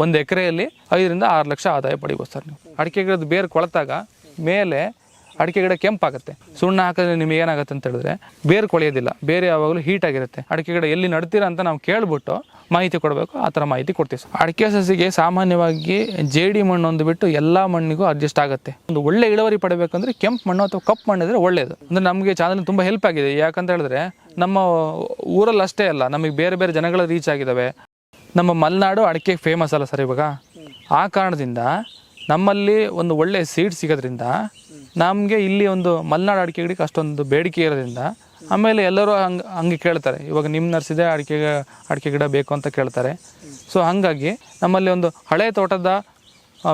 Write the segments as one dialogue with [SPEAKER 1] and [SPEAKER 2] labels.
[SPEAKER 1] ಒಂದು ಎಕರೆಯಲ್ಲಿ ಐದರಿಂದ ಆರು ಲಕ್ಷ ಆದಾಯ ಪಡಿಬೋದು ಸರ್ ನೀವು. ಅಡಿಕೆ ಗಿಡದ ಬೇರು ಕೊಳತಾಗ ಮೇಲೆ ಅಡಿಕೆ ಗಿಡ ಕೆಂಪಾಗುತ್ತೆ. ಸುಣ್ಣ ಹಾಕಿದ್ರೆ ನಿಮಗೆ ಏನಾಗುತ್ತೆ ಅಂತ ಹೇಳಿದ್ರೆ ಬೇರು ಕೊಳೆಯೋದಿಲ್ಲ. ಬೇರೆ ಯಾವಾಗಲೂ ಹೀಟ್ ಆಗಿರುತ್ತೆ. ಅಡಿಕೆ ಗಿಡ ಎಲ್ಲಿ ನಡ್ತೀರಾ ಅಂತ ನಾವು ಕೇಳ್ಬಿಟ್ಟು ಮಾಹಿತಿ ಕೊಡಬೇಕು. ಆ ಥರ ಮಾಹಿತಿ ಕೊಡ್ತೀವಿ ಸರ್. ಅಡಿಕೆ ಸಸಿಗೆ ಸಾಮಾನ್ಯವಾಗಿ ಜೇಡಿ ಮಣ್ಣು ಒಂದು ಬಿಟ್ಟು ಎಲ್ಲ ಮಣ್ಣಿಗೂ ಅಡ್ಜಸ್ಟ್ ಆಗುತ್ತೆ. ಒಂದು ಒಳ್ಳೆ ಇಳುವರಿ ಪಡಬೇಕಂದ್ರೆ ಕೆಂಪು ಮಣ್ಣು ಅಥವಾ ಕಪ್ಪು ಮಣ್ಣು ಇದ್ರೆ ಒಳ್ಳೆಯದು ಅಂದ್ರೆ ನಮಗೆ ಚಾನಲ್ ತುಂಬ ಹೆಲ್ಪ್ ಆಗಿದೆ. ಯಾಕಂತ ಹೇಳಿದ್ರೆ ನಮ್ಮ ಊರಲ್ಲಿ ಅಷ್ಟೇ ಅಲ್ಲ, ನಮಗೆ ಬೇರೆ ಬೇರೆ ಜನಗಳ ರೀಚ್ ಆಗಿದ್ದಾವೆ ನಮ್ಮ ಮಲೆನಾಡು ಅಡಿಕೆ ಫೇಮಸ್ ಅಲ್ಲ ಸರ್ ಇವಾಗ. ಆ ಕಾರಣದಿಂದ ನಮ್ಮಲ್ಲಿ ಒಂದು ಒಳ್ಳೆ ಸೀಡ್ ಸಿಗೋದ್ರಿಂದ ನಮಗೆ ಇಲ್ಲಿ ಒಂದು ಮಲೆನಾಡು ಅಡಿಕೆ ಗಿಡಕ್ಕೆ ಅಷ್ಟೊಂದು ಬೇಡಿಕೆ ಇರೋದ್ರಿಂದ ಆಮೇಲೆ ಎಲ್ಲರೂ ಹಂಗೆ ಹಂಗೆ ಕೇಳ್ತಾರೆ. ಇವಾಗ ನಿಮ್ಮ ನರ್ಸಿದೆ ಅಡಿಕೆ ಅಡಿಕೆ ಗಿಡ ಬೇಕು ಅಂತ ಕೇಳ್ತಾರೆ. ಸೊ ಹಾಗಾಗಿ ನಮ್ಮಲ್ಲಿ ಒಂದು ಹಳೆ ತೋಟದ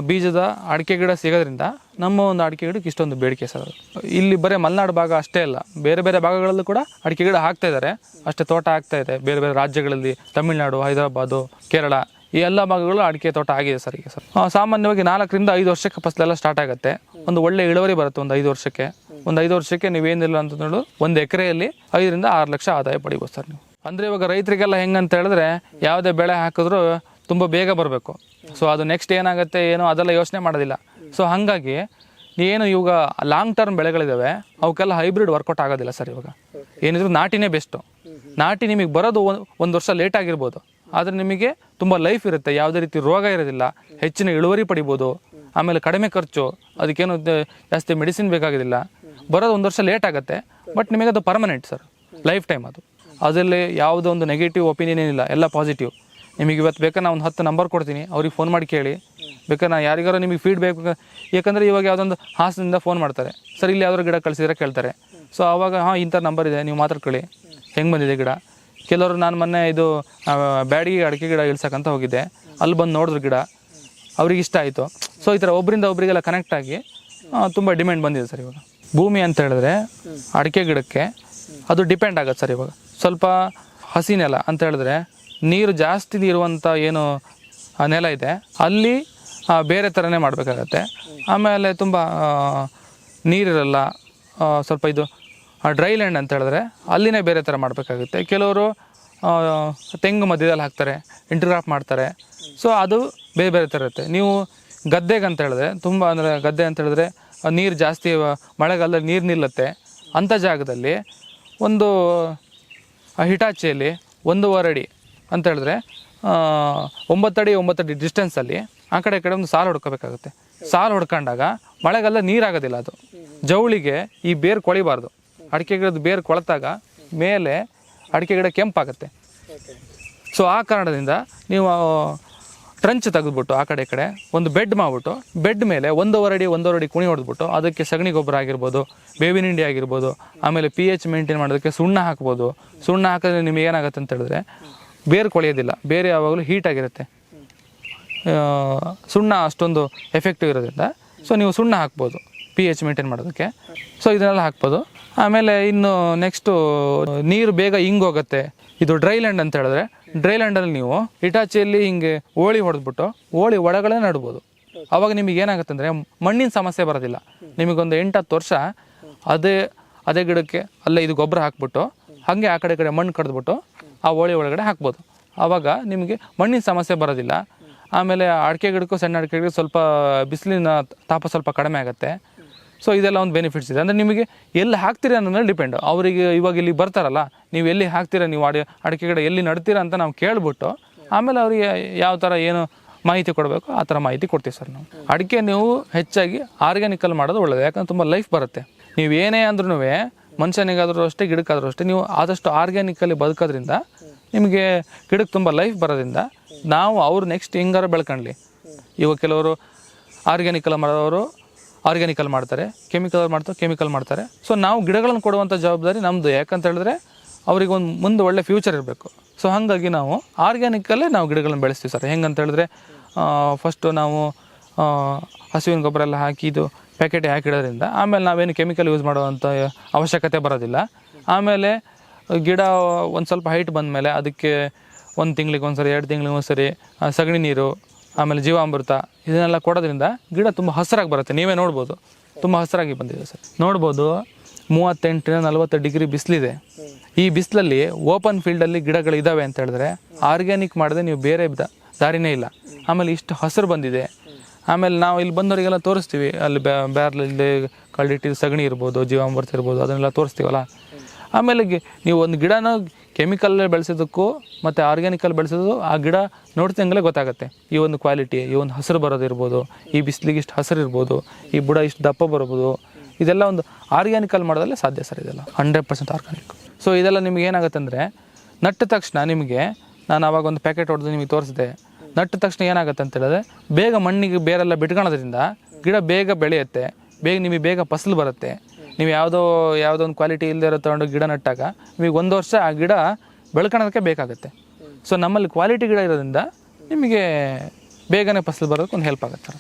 [SPEAKER 1] ಬೀಜದ ಅಡಿಕೆ ಗಿಡ ಸಿಗೋದ್ರಿಂದ ನಮ್ಮ ಒಂದು ಅಡಿಕೆ ಗಿಡಕ್ಕೆ ಇಷ್ಟೊಂದು ಬೇಡಿಕೆ ಸರ್ ಇಲ್ಲಿ ಬರೀ ಮಲೆನಾಡು ಭಾಗ ಅಷ್ಟೇ ಅಲ್ಲ, ಬೇರೆ ಬೇರೆ ಭಾಗಗಳಲ್ಲೂ ಕೂಡ ಅಡಿಕೆ ಗಿಡ ಹಾಕ್ತಾ ಇದ್ದಾರೆ. ಅಷ್ಟೇ ತೋಟ ಆಗ್ತಾ ಇದೆ, ಬೇರೆ ಬೇರೆ ರಾಜ್ಯಗಳಲ್ಲಿ ತಮಿಳುನಾಡು, ಹೈದರಾಬಾದು, ಕೇರಳ ಈ ಎಲ್ಲ ಭಾಗಗಳು ಅಡಿಕೆ ತೋಟ ಆಗಿದೆ ಸರ್ ಈಗ ಸರ್. ಸಾಮಾನ್ಯವಾಗಿ ನಾಲ್ಕರಿಂದ ಐದು ವರ್ಷಕ್ಕೆ ಫಸಲೆಲ್ಲ ಸ್ಟಾರ್ಟ್ ಆಗುತ್ತೆ. ಒಂದು ಒಳ್ಳೆ ಇಳುವರಿ ಬರುತ್ತೆ ಒಂದು ಐದು ವರ್ಷಕ್ಕೆ. ಒಂದು ಐದು ವರ್ಷಕ್ಕೆ ನೀವೇನಿಲ್ಲ ಅಂತ ನೋಡು ಒಂದು ಎಕರೆಯಲ್ಲಿ ಐದರಿಂದ ಆರು ಲಕ್ಷ ಆದಾಯ ಪಡಿಬೋದು ಸರ್ ನೀವು. ಅಂದರೆ ಇವಾಗ ರೈತರಿಗೆಲ್ಲ ಹೆಂಗಂತ ಹೇಳಿದ್ರೆ, ಯಾವುದೇ ಬೆಳೆ ಹಾಕಿದ್ರು ತುಂಬ ಬೇಗ ಬರಬೇಕು. ಸೊ ಅದು ನೆಕ್ಸ್ಟ್ ಏನಾಗುತ್ತೆ, ಏನು ಅದೆಲ್ಲ ಯೋಚನೆ ಮಾಡೋದಿಲ್ಲ. ಸೊ ಹಾಗಾಗಿ ಏನು ಇವಾಗ ಲಾಂಗ್ ಟರ್ಮ್ ಬೆಳೆಗಳಿದ್ದಾವೆ ಅವಕ್ಕೆಲ್ಲ ಹೈಬ್ರಿಡ್ ವರ್ಕೌಟ್ ಆಗೋದಿಲ್ಲ ಸರ್ ಇವಾಗ. ಏನಿದ್ರು ನಾಟಿನೇ ಬೆಸ್ಟು ನಾಟಿ ನಿಮಗೆ ಬರೋದು ಒಂದು ವರ್ಷ ಲೇಟ್ ಆಗಿರ್ಬೋದು. ಆದರೆ ನಿಮಗೆ ತುಂಬ ಲೈಫ್ ಇರುತ್ತೆ, ಯಾವುದೇ ರೀತಿ ರೋಗ ಇರೋದಿಲ್ಲ, ಹೆಚ್ಚಿನ ಇಳುವರಿ ಪಡಿಬೋದು, ಆಮೇಲೆ ಕಡಿಮೆ ಖರ್ಚು, ಅದಕ್ಕೇನು ಜಾಸ್ತಿ ಮೆಡಿಸಿನ್ ಬೇಕಾಗೋದಿಲ್ಲ ಬರೋದು ಒಂದು ವರ್ಷ ಲೇಟ್ ಆಗುತ್ತೆ ಬಟ್ ನಿಮಗೆ ಅದು ಪರ್ಮನೆಂಟ್ ಸರ್ ಲೈಫ್ ಟೈಮ್ ಅದು. ಅದರಲ್ಲಿ ಯಾವುದೋ ಒಂದು ನೆಗೆಟಿವ್ ಒಪಿನಿಯನ್ ಏನಿಲ್ಲ, ಎಲ್ಲ ಪಾಸಿಟಿವ್ ನಿಮಗೆ ಇವತ್ತು ಬೇಕಾ ನಾನು ಒಂದು ಹತ್ತು ನಂಬರ್ ಕೊಡ್ತೀನಿ. ಅವ್ರಿಗೆ ಫೋನ್ ಮಾಡಿ ಕೇಳಿ. ಬೇಕಾ ನಾನು ಯಾರಿಗಾರು ನಿಮಗೆ ಫೀಡ್ ಬೇಕು? ಯಾಕಂದರೆ ಇವಾಗ ಯಾವುದೊಂದು ಹಾಸನದಿಂದ ಫೋನ್ ಮಾಡ್ತಾರೆ. ಸರ್, ಇಲ್ಲಿ ಯಾವ್ದಾದ್ರು ಗಿಡ ಕಳಿಸಿದ್ರೆ ಕೇಳ್ತಾರೆ. ಸೊ ಆವಾಗ ಹಾಂ, ಇಂಥ ನಂಬರ್ ಇದೆ, ನೀವು ಮಾತಾಡ್ಕೊಳ್ಳಿ ಹೆಂಗೆ ಬಂದಿದೆ ಗಿಡ? ಕೆಲವರು ನಾನು ಮೊನ್ನೆ ಇದು ಬ್ಯಾಡಿಗೆ ಅಡಿಕೆ ಗಿಡ ಇಳ್ಸಕ್ಕಂತ ಹೋಗಿದ್ದೆ. ಅಲ್ಲಿ ಬಂದು ನೋಡಿದ್ರು ಗಿಡ. ಅವ್ರಿಗೆ ಇಷ್ಟ ಆಯಿತು. ಸೊ ಈ ಥರ ಒಬ್ಬರಿಂದ ಒಬ್ಬರಿಗೆಲ್ಲ ಕನೆಕ್ಟ್ ಆಗಿ ತುಂಬ ಡಿಮ್ಯಾಂಡ್ ಬಂದಿದೆ ಸರ್ ಇವಾಗ. ಭೂಮಿ ಅಂತ ಹೇಳಿದ್ರೆ ಅಡಿಕೆ ಗಿಡಕ್ಕೆ ಅದು ಡಿಪೆಂಡ್ ಆಗುತ್ತೆ ಸರ್ ಇವಾಗ. ಸ್ವಲ್ಪ ಹಸಿ ನೆಲ ಅಂತ ಹೇಳಿದ್ರೆ ನೀರು ಜಾಸ್ತಿ ಇರುವಂಥ ಏನು, ಆ ನೆಲ ಇದೆ, ಅಲ್ಲಿ ಬೇರೆ ಥರನೇ ಮಾಡಬೇಕಾಗತ್ತೆ. ಆಮೇಲೆ ತುಂಬ ನೀರಿರಲ್ಲ ಸ್ವಲ್ಪ ಇದು ಡ್ರೈ ಲ್ಯಾಂಡ್ ಅಂತ ಹೇಳಿದ್ರೆ ಅಲ್ಲಿನೇ ಬೇರೆ ಥರ ಮಾಡಬೇಕಾಗುತ್ತೆ. ಕೆಲವರು ತೆಂಗು ಮಧ್ಯದಲ್ಲಿ ಹಾಕ್ತಾರೆ ಇಂಟ್ರಾಪ್ ಮಾಡ್ತಾರೆ. ಸೊ ಅದು ಬೇರೆ ಬೇರೆ ಥರ ಇರುತ್ತೆ. ನೀವು ಗದ್ದೆಗೆ ಅಂತ ಹೇಳಿದ್ರೆ, ತುಂಬ ಅಂದರೆ ಗದ್ದೆ ಅಂತ ಹೇಳಿದ್ರೆ ನೀರು ಜಾಸ್ತಿ ಮಳೆಗಾಲದಲ್ಲಿ ನೀರು ನಿಲ್ಲುತ್ತೆ. ಅಂಥ ಜಾಗದಲ್ಲಿ ಒಂದು ಹಿಟಾಚಿಯಲ್ಲಿ ಒಂದೂವರೆ ಅಡಿ ಅಂತ ಹೇಳಿದ್ರೆ ಒಂಬತ್ತಡಿ ಒಂಬತ್ತಡಿ ಡಿಸ್ಟೆನ್ಸಲ್ಲಿ ಆ ಕಡೆ ಕಡೆ ಒಂದು ಸಾಲು ಹೊಡ್ಕೋಬೇಕಾಗುತ್ತೆ. ಸಾಲು ಹೊಡ್ಕೊಂಡಾಗ ಮಳೆಗಾಲ ನೀರಾಗೋದಿಲ್ಲ ಅದು. ಜವಳಿಗೆ ಈ ಬೇರು ಕೊಳಿಬಾರ್ದು. ಅಡಿಕೆ ಗಿಡದ ಬೇರು ಕೊಳೆತಾಗ ಮೇಲೆ ಅಡಿಕೆ ಗಿಡ ಕೆಂಪಾಗುತ್ತೆ. ಸೊ ಆ ಕಾರಣದಿಂದ ನೀವು ಟ್ರಂಚ್ ತೆಗೆದ್ಬಿಟ್ಟು ಆ ಕಡೆ ಕಡೆ ಒಂದು ಬೆಡ್ ಮಾಡಿಬಿಟ್ಟು ಬೆಡ್ ಮೇಲೆ ಒಂದೂವರೆ ಅಡಿ ಒಂದೂವರೆ ಅಡಿ ಕುಣಿ ಹೊಡೆದ್ಬಿಟ್ಟು ಅದಕ್ಕೆ ಸಗಣಿ ಗೊಬ್ಬರ ಆಗಿರ್ಬೋದು, ಬೇವಿನ ಹಿಂಡಿ ಆಗಿರ್ಬೋದು, ಆಮೇಲೆ ಪಿ ಎಚ್ ಮೇಂಟೈನ್ ಮಾಡೋದಕ್ಕೆ ಸುಣ್ಣ ಹಾಕ್ಬೋದು. ಸುಣ್ಣ ಹಾಕಿದ್ರೆ ನಿಮಗೆ ಏನಾಗುತ್ತೆ ಅಂತ ಹೇಳಿದ್ರೆ ಬೇರು ಕೊಳೆಯೋದಿಲ್ಲ. ಬೇರೆ ಯಾವಾಗಲೂ ಹೀಟಾಗಿರುತ್ತೆ ಸುಣ್ಣ ಅಷ್ಟೊಂದು ಎಫೆಕ್ಟಿವ್ ಇರೋದ್ರಿಂದ. ಸೊ ನೀವು ಸುಣ್ಣ ಹಾಕ್ಬೋದು. ಪಿ ಎಚ್ ಮೇಂಟೈನ್ ಮಾಡೋದಕ್ಕೆ. ಸೊ ಇದನ್ನೆಲ್ಲ ಹಾಕ್ಬೋದು. ಆಮೇಲೆ ಇನ್ನು ನೆಕ್ಸ್ಟು ನೀರು ಬೇಗ ಹಿಂಗೋಗುತ್ತೆ ಇದು ಡ್ರೈ ಲ್ಯಾಂಡ್ ಅಂತ ಹೇಳಿದ್ರೆ ಡ್ರೈ ಲ್ಯಾಂಡಲ್ಲಿ ನೀವು ಇಟಾಚಿಯಲ್ಲಿ ಹಿಂಗೆ ಓಳಿ ಹೊಡೆದ್ಬಿಟ್ಟು, ಓಳಿ ಒಳಗಡೆ ನಡ್ಬೋದು. ಆವಾಗ ನಿಮಗೆ ಏನಾಗುತ್ತೆ ಅಂದರೆ ಮಣ್ಣಿನ ಸಮಸ್ಯೆ ಬರೋದಿಲ್ಲ. ನಿಮಗೊಂದು ಎಂಟು ಹತ್ತು ವರ್ಷ ಅದೇ ಅದೇ ಗಿಡಕ್ಕೆ ಅಲ್ಲೇ ಇದು ಗೊಬ್ಬರ ಹಾಕ್ಬಿಟ್ಟು, ಹಾಗೆ ಆ ಕಡೆ ಕಡೆ ಮಣ್ಣು ಕಡ್ದ್ಬಿಟ್ಟು ಆ ಹೋಳಿ ಒಳಗಡೆ ಹಾಕ್ಬೋದು. ಆವಾಗ ನಿಮಗೆ ಮಣ್ಣಿನ ಸಮಸ್ಯೆ ಬರೋದಿಲ್ಲ. ಆಮೇಲೆ ಅಡಿಕೆ ಗಿಡಕ್ಕೂ ಸಣ್ಣ ಅಡಿಕೆ ಸ್ವಲ್ಪ ಬಿಸಿಲಿನ ತಾಪ ಸ್ವಲ್ಪ ಕಡಿಮೆ ಆಗುತ್ತೆ. ಸೊ ಇದೆಲ್ಲ ಒಂದು ಬೆನಿಫಿಟ್ಸ್ ಇದೆ. ಅಂದರೆ ನಿಮಗೆ ಎಲ್ಲಿ ಹಾಕ್ತೀರಿ ಅನ್ನೋ ಡಿಪೆಂಡ್ ಅವರಿಗೆ ಇವಾಗ ಇಲ್ಲಿ ಬರ್ತಾರಲ್ಲ, ನೀವು ಎಲ್ಲಿ ಹಾಕ್ತೀರಾ, ನೀವು ಅಡಿ, ಅಡಿಕೆ ಗಿಡ ಎಲ್ಲಿ ನಡ್ತೀರಾ ಅಂತ ನಾವು ಕೇಳಿಬಿಟ್ಟು, ಆಮೇಲೆ ಅವರಿಗೆ ಯಾವ ಥರ ಏನು ಮಾಹಿತಿ ಕೊಡಬೇಕು, ಆ ಥರ ಮಾಹಿತಿ ಕೊಡ್ತೀವಿ ಸರ್ ನಾವು. ಅಡಿಕೆ ನೀವು ಹೆಚ್ಚಾಗಿ ಆರ್ಗ್ಯಾನಿಕಲ್ ಮಾಡೋದು ಒಳ್ಳೆಯದು ಯಾಕಂದ್ರೆ ತುಂಬ ಲೈಫ್ ಬರುತ್ತೆ. ನೀವು ಏನೇ ಅಂದ್ರೂ ಮನುಷ್ಯನಿಗಾದರೂ ಅಷ್ಟೇ, ಗಿಡಕ್ಕಾದರೂ ಅಷ್ಟೇ, ನೀವು ಆದಷ್ಟು ಆರ್ಗ್ಯಾನಿಕಲ್ಲಿ ಬದುಕೋದ್ರಿಂದ ನಿಮಗೆ ಗಿಡಕ್ಕೆ ತುಂಬ ಲೈಫ್ ಬರೋದ್ರಿಂದ ನಾವು ಅವ್ರು ನೆಕ್ಸ್ಟ್ ಹೆಂಗಾರ ಬೆಳ್ಕೊಳ್ಳಿ ಇವಾಗ ಕೆಲವರು ಆರ್ಗ್ಯಾನಿಕಲ್ ಮಾಡೋರು ಆರ್ಗ್ಯಾನಿಕಲ್ ಮಾಡ್ತಾರೆ ಕೆಮಿಕಲ್ ಮಾಡ್ತಾರೆ ಕೆಮಿಕಲ್ ಮಾಡ್ತಾರೆ. ಸೊ ನಾವು ಗಿಡಗಳನ್ನು ಕೊಡುವಂಥ ಜವಾಬ್ದಾರಿ ನಮ್ಮದು ಯಾಕಂತ ಹೇಳಿದ್ರೆ ಅವ್ರಿಗೆ ಒಂದು ಮುಂದೆ ಒಳ್ಳೆ ಫ್ಯೂಚರ್ ಇರಬೇಕು. ಸೊ ಹಾಗಾಗಿ ನಾವು ಆರ್ಗ್ಯಾನಿಕಲ್ಲೇ ನಾವು ಗಿಡಗಳನ್ನ ಬೆಳೆಸ್ತೀವಿ ಸರ್. ಹೆಂಗಂತ ಹೇಳಿದ್ರೆ ಫಸ್ಟು ನಾವು ಹಸುವಿನ ಗೊಬ್ಬರ ಎಲ್ಲ ಹಾಕಿ ಇದು ಪ್ಯಾಕೆಟ್ ಹಾಕಿಡೋದ್ರಿಂದ ಆಮೇಲೆ ನಾವೇನು ಕೆಮಿಕಲ್ ಯೂಸ್ ಮಾಡುವಂಥ ಅವಶ್ಯಕತೆ ಬರೋದಿಲ್ಲ. ಆಮೇಲೆ ಗಿಡ ಒಂದು ಸ್ವಲ್ಪ ಹೈಟ್ ಬಂದಮೇಲೆ ಅದಕ್ಕೆ ಒಂದು ತಿಂಗಳಿಗೆ ಒಂದ್ಸರಿ, ಎರಡು ತಿಂಗಳಿಗೆ ಒಂದು ಸರಿ ಸಗಣಿ ನೀರು, ಆಮೇಲೆ ಜೀವಾಮೃತ ಇದನ್ನೆಲ್ಲ ಕೊಡೋದ್ರಿಂದ ಗಿಡ ತುಂಬ ಹಸಿರಾಗಿ ಬರುತ್ತೆ. ನೀವೇ ನೋಡ್ಬೋದು. ತುಂಬ ಹಸಿರಾಗಿ ಬಂದಿದೆ ಸರ್. ನೋಡ್ಬೋದು ಮೂವತ್ತೆಂಟರಿಂದ ನಲವತ್ತು ಡಿಗ್ರಿ ಬಿಸಿಲಿದೆ. ಈ ಬಿಸಿಲಲ್ಲಿ ಓಪನ್ ಫೀಲ್ಡಲ್ಲಿ ಗಿಡಗಳು ಇದ್ದಾವೆ ಅಂತ ಹೇಳಿದ್ರೆ ಆರ್ಗ್ಯಾನಿಕ್ ಮಾಡಿದ್ರೆ ನೀವು ಬೇರೆ ಬಿದ ದಾರಿನೇ ಇಲ್ಲ. ಆಮೇಲೆ ಇಷ್ಟು ಹಸಿರು ಬಂದಿದೆ. ಆಮೇಲೆ ನಾವು ಇಲ್ಲಿ ಬಂದವರಿಗೆಲ್ಲ ತೋರಿಸ್ತೀವಿ. ಅಲ್ಲಿ ಬ್ಯಾರ್ಲಲ್ಲಿ ಕಳ್ಳಿಟ್ಟಿದ ಸಗಣಿ ಇರ್ಬೋದು, ಜೀವಾಮೃತ ಇರ್ಬೋದು, ಅದನ್ನೆಲ್ಲ ತೋರಿಸ್ತೀವಲ್ಲ? ಆಮೇಲೆ ನೀವು ಒಂದು ಗಿಡನ ಕೆಮಿಕಲ್ ಬೆಳೆಸೋದಕ್ಕೂ ಮತ್ತು ಆರ್ಗ್ಯಾನಿಕಲ್ಲಿ ಬೆಳೆಸೋದು ಆ ಗಿಡ ನೋಡ್ತಿದಂಗಲೇ ಗೊತ್ತಾಗುತ್ತೆ. ಈ ಒಂದು ಕ್ವಾಲಿಟಿ ಈ ಒಂದು ಹಸಿರು ಬರೋದಿರ್ಬೋದು ಈ ಬಿಸಿಲಿಗೆ ಇಷ್ಟು ಹಸಿರು ಇರ್ಬೋದು, ಈ ಬುಡ ಇಷ್ಟು ದಪ್ಪ ಬರ್ಬೋದು ಇದೆಲ್ಲ ಒಂದು ಆರ್ಗ್ಯಾನಿಕಲ್ ಮಾಡೋದಲ್ಲೇ ಸಾಧ್ಯ ಸರ್ ಇದೆಲ್ಲ. ಹಂಡ್ರೆಡ್ ಪರ್ಸೆಂಟ್ ಆರ್ಗ್ಯಾನಿಕ್ ಸೊ ಇದೆಲ್ಲ ನಿಮ್ಗೆ ಏನಾಗುತ್ತೆ ಅಂದರೆ ನಟ್ಟ ತಕ್ಷಣ ನಿಮಗೆ, ನಾನು ಆವಾಗ ಒಂದು ಪ್ಯಾಕೆಟ್ ಹೊಡೆದು ನಿಮಗೆ ತೋರಿಸಿದೆ ನಟ್ಟ ತಕ್ಷಣ ಏನಾಗುತ್ತೆ ಅಂತ ಹೇಳಿದ್ರೆ, ಬೇಗ ಮಣ್ಣಿಗೆ ಬೇರೆಲ್ಲ ಬಿಟ್ಕೊಳೋದ್ರಿಂದ ಗಿಡ ಬೇಗ ಬೆಳೆಯುತ್ತೆ, ಬೇಗ ನಿಮಗೆ ಬೇಗ ಫಸಲು ಬರುತ್ತೆ. ನೀವು ಯಾವುದೋ ಯಾವುದೋ ಒಂದು ಕ್ವಾಲಿಟಿ ಇಲ್ಲದೆ ತಗೊಂಡು ಗಿಡ ನಟ್ಟಾಗ ನಿಮಗೆ ಒಂದು ವರ್ಷ ಆ ಗಿಡ ಬೆಳ್ಕೊಳೋದಕ್ಕೆ ಬೇಕಾಗುತ್ತೆ. ಸೊ ನಮ್ಮಲ್ಲಿ ಕ್ವಾಲಿಟಿ ಗಿಡ ಇರೋದ್ರಿಂದ ನಿಮಗೆ ಬೇಗನೆ ಫಸಲು ಬರೋದಕ್ಕೆ ಒಂದು ಹೆಲ್ಪ್ ಆಗುತ್ತೆ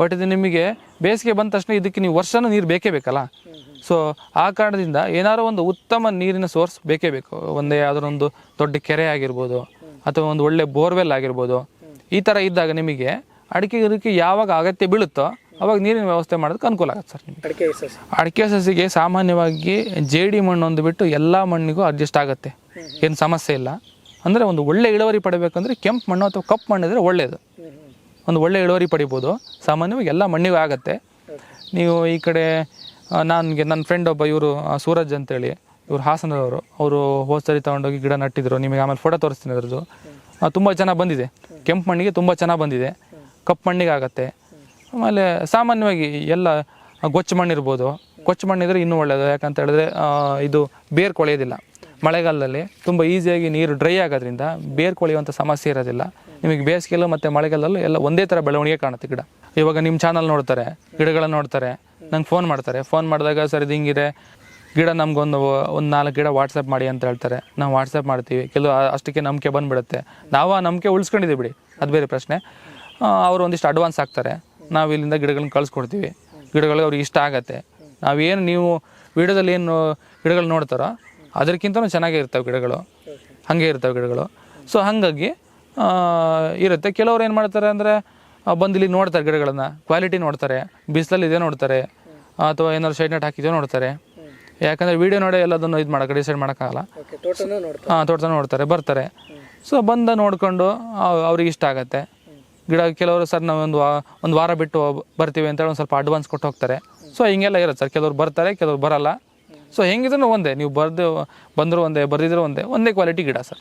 [SPEAKER 1] ಬಟ್ ಇದು ನಿಮಗೆ ಬೇಸಿಗೆ ಬಂದ ತಕ್ಷಣ ಇದಕ್ಕೆ ನೀವು ವರ್ಷನೂ ನೀರು ಬೇಕೇ ಬೇಕಲ್ಲ? ಸೊ ಆ ಕಾರಣದಿಂದ ಏನಾದರೂ ಒಂದು ಉತ್ತಮ ನೀರಿನ ಸೋರ್ಸ್ ಬೇಕೇ ಬೇಕು. ಒಂದೇ ಯಾವುದಾದ್ರೂ ಒಂದು ದೊಡ್ಡ ಕೆರೆ ಆಗಿರ್ಬೋದು, ಅಥವಾ ಒಂದು ಒಳ್ಳೆ ಬೋರ್ವೆಲ್ ಆಗಿರ್ಬೋದು ಈ ಥರ ಇದ್ದಾಗ ನಿಮಗೆ ಅಡಿಕೆ ಗಿಡಕ್ಕೆ ಯಾವಾಗ ಅಗತ್ಯ ಬೀಳುತ್ತೋ ಅವಾಗ ನೀರಿನ ವ್ಯವಸ್ಥೆ ಮಾಡೋದಕ್ಕೆ ಅನುಕೂಲ ಆಗುತ್ತೆ ಸರ್ ನಿಮಗೆ.
[SPEAKER 2] ಅಡಿಕೆ ಸಸಿ.
[SPEAKER 1] ಅಡಿಕೆ ಸಸಿಗೆ ಸಾಮಾನ್ಯವಾಗಿ ಜೇಡಿ ಮಣ್ಣು ಒಂದು ಬಿಟ್ಟು ಎಲ್ಲ ಮಣ್ಣಿಗೂ ಅಡ್ಜಸ್ಟ್ ಆಗುತ್ತೆ. ಏನು ಸಮಸ್ಯೆ ಇಲ್ಲ. ಅಂದರೆ ಒಂದು ಒಳ್ಳೆ ಇಳುವರಿ ಪಡಿಬೇಕಂದ್ರೆ ಕೆಂಪು ಮಣ್ಣು ಅಥವಾ ಕಪ್ಪು ಮಣ್ಣು ಇದ್ರೆ ಒಳ್ಳೆಯದು ಒಂದು ಒಳ್ಳೆ ಇಳುವರಿ ಪಡಿಬೋದು. ಸಾಮಾನ್ಯವಾಗಿ ಎಲ್ಲ ಮಣ್ಣಿಗೂ ಆಗುತ್ತೆ. ನೀವು ಈ ಕಡೆ ನನಗೆ ನನ್ನ ಫ್ರೆಂಡ್ ಒಬ್ಬ ಇವರು ಸೂರಜ್ ಅಂತೇಳಿ. ಇವರು ಹಾಸನದವರು. ಅವರು ಹೋದ ಸರಿ ತೊಗೊಂಡೋಗಿ ಗಿಡ ನಟ್ಟಿದ್ರು. ನಿಮಗೆ ಆಮೇಲೆ ಫೋಟೋ ತೋರಿಸ್ತೀನಿ ಅದ್ರದ್ದು. ತುಂಬ ಚೆನ್ನಾಗಿ ಬಂದಿದೆ. ಕೆಂಪು ಮಣ್ಣಿಗೆ ತುಂಬ ಚೆನ್ನಾಗಿ ಬಂದಿದೆ. ಕಪ್ಪು ಮಣ್ಣಿಗೆ ಆಗುತ್ತೆ ಆಮೇಲೆ ಸಾಮಾನ್ಯವಾಗಿ ಎಲ್ಲ ಗೊಚ್ಚು ಮಣ್ಣಿರ್ಬೋದು. ಕೊಚ್ಚು ಮಣ್ಣಿದ್ರೆ ಇನ್ನೂ ಒಳ್ಳೆಯದು ಯಾಕಂತ ಹೇಳಿದ್ರೆ ಇದು ಬೇರು ಕೊಳೆಯೋದಿಲ್ಲ. ಮಳೆಗಾಲದಲ್ಲಿ ತುಂಬ ಈಸಿಯಾಗಿ ನೀರು ಡ್ರೈ ಆಗೋದ್ರಿಂದ ಬೇರು ಕೊಳೆಯುವಂಥ ಸಮಸ್ಯೆ ಇರೋದಿಲ್ಲ. ನಿಮಗೆ ಬೇಸಿಗೆಲ್ಲೂ ಮತ್ತು ಮಳೆಗಾಲದಲ್ಲೂ ಎಲ್ಲ ಒಂದೇ ಥರ ಬೆಳವಣಿಗೆ ಕಾಣುತ್ತೆ ಗಿಡ. ಇವಾಗ ನಿಮ್ಮ ಚಾನಲ್ ನೋಡ್ತಾರೆ, ಗಿಡಗಳನ್ನ ನೋಡ್ತಾರೆ, ನಂಗೆ ಫೋನ್ ಮಾಡ್ತಾರೆ. ಫೋನ್ ಮಾಡಿದಾಗ ಸರ್ ಇದು ಹಿಂಗಿದೆ ಗಿಡ ನಮ್ಗೊಂದು ಒಂದು ನಾಲ್ಕು ಗಿಡ ವಾಟ್ಸಪ್ ಮಾಡಿ ಅಂತ ಹೇಳ್ತಾರೆ. ನಾವು ವಾಟ್ಸಪ್ ಮಾಡ್ತೀವಿ. ಕೆಲವು ಅಷ್ಟಕ್ಕೆ ನಂಬಿಕೆ ಬಂದುಬಿಡುತ್ತೆ. ನಾವು ಆ ನಂಬಿಕೆ ಉಳಿಸ್ಕೊಂಡಿದ್ದೀವಿ ಬಿಡಿ. ಅದು ಬೇರೆ ಪ್ರಶ್ನೆ. ಅವರು ಒಂದಿಷ್ಟು ಅಡ್ವಾನ್ಸ್ ಹಾಕ್ತಾರೆ. ನಾವು ಇಲ್ಲಿಂದ ಗಿಡಗಳನ್ನ ಕಳಿಸ್ಕೊಡ್ತೀವಿ. ಗಿಡಗಳಿಗೆ ಅವ್ರಿಗೆ ಇಷ್ಟ ಆಗತ್ತೆ. ನಾವೇನು ನೀವು ವಿಡಿಯೋದಲ್ಲಿ ಏನು ಗಿಡಗಳು ನೋಡ್ತಾರೋ ಅದಕ್ಕಿಂತನೂ ಚೆನ್ನಾಗೇ ಇರ್ತವೆ ಗಿಡಗಳು. ಹಾಗೆ ಇರ್ತವೆ ಗಿಡಗಳು. ಸೊ ಹಾಗಾಗಿ ಇರುತ್ತೆ. ಕೆಲವ್ರು ಏನು ಮಾಡ್ತಾರೆ ಅಂದರೆ ಬಂದು ಇಲ್ಲಿ ನೋಡ್ತಾರೆ ಗಿಡಗಳನ್ನ. ಕ್ವಾಲಿಟಿ ನೋಡ್ತಾರೆ. ಬಿಸಿಲಲ್ಲಿ ಇದೇ ನೋಡ್ತಾರೆ. ಅಥವಾ ಏನಾದ್ರು ಶೈಡ್ ನೆಟ್ ಹಾಕಿದೆಯೋ ನೋಡ್ತಾರೆ. ಯಾಕಂದರೆ ವಿಡಿಯೋ ನೋಡಿ ಎಲ್ಲದನ್ನು ಇದು ಮಾಡೋಕೆ ಡಿಸೈಡ್ ಮಾಡೋಕ್ಕಾಗಲ್ಲ.
[SPEAKER 2] ತೋಟನೂ
[SPEAKER 1] ಹಾಂ ತೋಟ ನೋಡ್ತಾರೆ ಬರ್ತಾರೆ. ಸೊ ಬಂದ ನೋಡಿಕೊಂಡು ಅವ್ರಿಗೆ ಇಷ್ಟ ಆಗುತ್ತೆ. ಗಿಡ ಕೆಲವರು ಸರ್ ನಾವು ಒಂದು ವಾ ಒಂದು ವಾರ ಬಿಟ್ಟು ಬರ್ತೀವಿ ಅಂತೇಳಿ ಒಂದು ಸ್ವಲ್ಪ ಅಡ್ವಾನ್ಸ್ ಕೊಟ್ಟು ಹೋಗ್ತಾರೆ. ಸೊ ಹಿಂಗೆಲ್ಲ ಇರುತ್ತೆ ಸರ್ ಕೆಲವ್ರು ಬರ್ತಾರೆ ಕೆಲವ್ರು ಬರಲ್ಲ. ಸೊ ಹೆಂಗಿದ್ರು ಒಂದೇ ನೀವು ಬರ್ದು ಬಂದರೂ ಒಂದೇ ಬರೆದಿದ್ರು ಒಂದೇ ಒಂದೇ ಕ್ವಾಲಿಟಿ ಗಿಡ ಸರ್.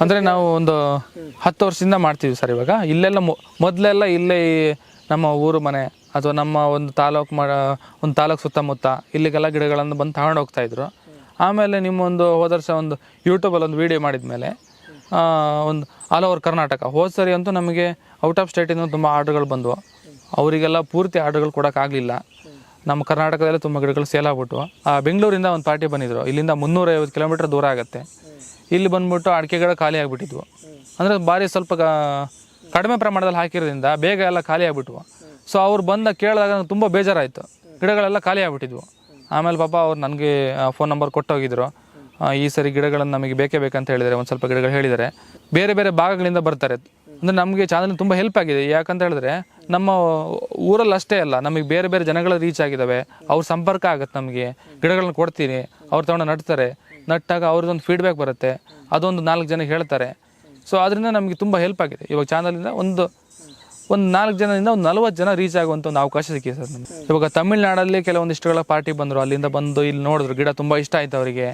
[SPEAKER 1] ಅಂದರೆ ನಾವು ಒಂದು ಹತ್ತು ವರ್ಷದಿಂದ ಮಾಡ್ತೀವಿ ಸರ್ ಇವಾಗ. ಇಲ್ಲೆಲ್ಲ ಮೊ- ಮೊದಲೆಲ್ಲ ಇಲ್ಲೇ ಈ ನಮ್ಮ ಊರು ಮನೆ ಅಥವಾ ನಮ್ಮ ಒಂದು ತಾಲೂಕು ಮ ಒಂದು ತಾಲೂಕು ಸುತ್ತಮುತ್ತ ಇಲ್ಲಿಗೆಲ್ಲ ಗಿಡಗಳನ್ನು ಬಂದು ತಗೊಂಡು ಹೋಗ್ತಾ ಇದ್ರು. ಆಮೇಲೆ ನಿಮ್ಮೊಂದು ಹೋದ ವರ್ಷ ಒಂದು ಯೂಟ್ಯೂಬಲ್ಲಿ ಒಂದು ವೀಡಿಯೋ ಮಾಡಿದ ಮೇಲೆ ಒಂದು ಆಲ್ ಓವರ್ ಕರ್ನಾಟಕ ಹೋದ ಸರಿ ಅಂತೂ ನಮಗೆ ಔಟ್ ಆಫ್ ಸ್ಟೇಟಿಂದ ತುಂಬ ಆರ್ಡ್ರ್ಗಳು ಬಂದವು. ಅವರಿಗೆಲ್ಲ ಪೂರ್ತಿ ಆರ್ಡ್ರ್ಗಳು ಕೊಡೋಕ್ಕಾಗಲಿಲ್ಲ ನಮ್ಮ ಕರ್ನಾಟಕದಲ್ಲೇ ತುಂಬ ಗಿಡಗಳು ಸೇಲ್ ಆಗ್ಬಿಟ್ಟು ಬೆಂಗಳೂರಿಂದ ಒಂದು ಪಾರ್ಟಿ ಬಂದಿದ್ರು. ಇಲ್ಲಿಂದ ಮುನ್ನೂರೈವತ್ತು ಕಿಲೋಮೀಟರ್ ದೂರ ಆಗುತ್ತೆ. ಇಲ್ಲಿ ಬಂದ್ಬಿಟ್ಟು ಅಡಿಕೆ ಗಿಡ ಖಾಲಿ ಆಗಿಬಿಟ್ಟಿದ್ವು. ಅಂದರೆ ಭಾರಿ ಸ್ವಲ್ಪ ಕಡಿಮೆ ಪ್ರಮಾಣದಲ್ಲಿ ಹಾಕಿರೋದ್ರಿಂದ ಬೇಗ ಎಲ್ಲ ಖಾಲಿ ಆಗಿಬಿಟ್ವು. ಸೊ ಅವ್ರು ಬಂದ ಕೇಳಿದಾಗ ನಂಗೆ ತುಂಬ ಬೇಜಾರಾಯಿತು. ಗಿಡಗಳೆಲ್ಲ ಖಾಲಿ ಆಗಿಬಿಟ್ಟಿದ್ವು. ಆಮೇಲೆ ಪಾಪ ಅವ್ರು ನನಗೆ ಫೋನ್ ನಂಬರ್ ಕೊಟ್ಟೋಗಿದ್ರು. ಈ ಸರಿ ಗಿಡಗಳನ್ನು ನಮಗೆ ಬೇಕೇ ಬೇಕಂತ ಹೇಳಿದರೆ ಒಂದು ಸ್ವಲ್ಪ ಗಿಡಗಳು ಹೇಳಿದ್ದಾರೆ. ಬೇರೆ ಬೇರೆ ಭಾಗಗಳಿಂದ ಬರ್ತಾರೆ. ಅಂದರೆ ನಮಗೆ ಚಾನಲ್ ತುಂಬ ಹೆಲ್ಪ್ ಆಗಿದೆ. ಯಾಕಂತ ಹೇಳಿದ್ರೆ, ನಮ್ಮ ಊರಲ್ಲಿ ಅಷ್ಟೇ ಅಲ್ಲ, ನಮಗೆ ಬೇರೆ ಬೇರೆ ಜನಗಳ ರೀಚ್ ಆಗಿದ್ದಾವೆ ಅವ್ರ ಸಂಪರ್ಕ ಆಗುತ್ತೆ ನಮಗೆ. ಗಿಡಗಳನ್ನ ಕೊಡ್ತೀನಿ ಅವ್ರು ತಗೊಂಡು ನಡ್ತಾರೆ ನಟ್ಟಾಗ ಅವ್ರದ್ದೊಂದು ಫೀಡ್ಬ್ಯಾಕ್ ಬರುತ್ತೆ. ಅದೊಂದು ನಾಲ್ಕು ಜನ ಹೇಳ್ತಾರೆ. ಸೊ ಅದರಿಂದ ನಮಗೆ ತುಂಬ ಹೆಲ್ಪ್ ಆಗಿದೆ. ಇವಾಗ ಚಾನಲಿಂದ ಒಂದು ಒಂದು ನಾಲ್ಕು ಜನದಿಂದ ಒಂದು ನಲವತ್ತು ಜನ ರೀಚ್ ಆಗುವಂಥ ಒಂದು ಅವಕಾಶ ಸಿಕ್ಕಿದೆ ಸರ್ ನಮಗೆ. ಇವಾಗ ತಮಿಳ್ನಾಡಲ್ಲಿ ಕೆಲವೊಂದಿಷ್ಟುಗಳ ಪಾರ್ಟಿ ಬಂದರು ಅಲ್ಲಿಂದ ಬಂದು ಇಲ್ಲಿ ನೋಡಿದ್ರು ಗಿಡ ತುಂಬ ಇಷ್ಟ ಆಯ್ತು ಅವರಿಗೆ.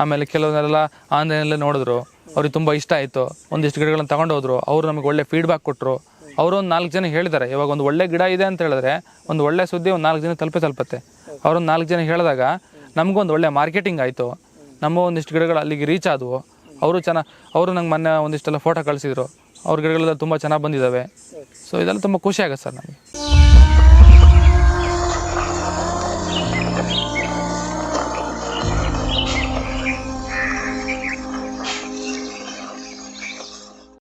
[SPEAKER 1] ಆಮೇಲೆ ಕೆಲವೊಂದೆಲ್ಲ ಆನ್ಲೈನಲ್ಲೇ ನೋಡಿದ್ರು ಅವ್ರಿಗೆ ತುಂಬ ಇಷ್ಟ ಆಯಿತು. ಒಂದಿಷ್ಟು ಗಿಡಗಳನ್ನ ತಗೊಂಡು ಹೋದ್ರು ಅವರು ನಮಗೆ ಒಳ್ಳೆ ಫೀಡ್ಬ್ಯಾಕ್ ಕೊಟ್ಟರು ಅವರು ಒಂದು ನಾಲ್ಕು ಜನ ಹೇಳಿದ್ದಾರೆ ಇವಾಗ ಒಂದು ಒಳ್ಳೆ ಗಿಡ ಇದೆ ಅಂತ ಹೇಳಿದ್ರೆ ಒಂದು ಒಳ್ಳೆ ಸುದ್ದಿ ಒಂದು ನಾಲ್ಕು ಜನ ತಲುಪೆ ತಲುಪತ್ತೆ. ಅವ್ರೊಂದು ನಾಲ್ಕು ಜನ ಹೇಳಿದಾಗ ನಮಗೊಂದು ಒಳ್ಳೆ ಮಾರ್ಕೆಟಿಂಗ್ ಆಯಿತು. ನಮ್ಮ ಒಂದಿಷ್ಟು ಗಿಡಗಳು ಅಲ್ಲಿಗೆ ರೀಚ್ ಆದವು. ಅವರು ಚೆನ್ನಾಗಿ ಅವರು ನಂಗೆ ಮೊನ್ನೆ ಒಂದಿಷ್ಟೆಲ್ಲ ಫೋಟೋ ಕಳಿಸಿದ್ರು. ಅವ್ರ ಗಿಡಗಳೆಲ್ಲ ತುಂಬ ಚೆನ್ನಾಗಿ ಬಂದಿದ್ದಾವೆ ಸೊ ಇದೆಲ್ಲ ತುಂಬ ಖುಷಿ ಆಗುತ್ತೆ ಸರ್ ನಮಗೆ.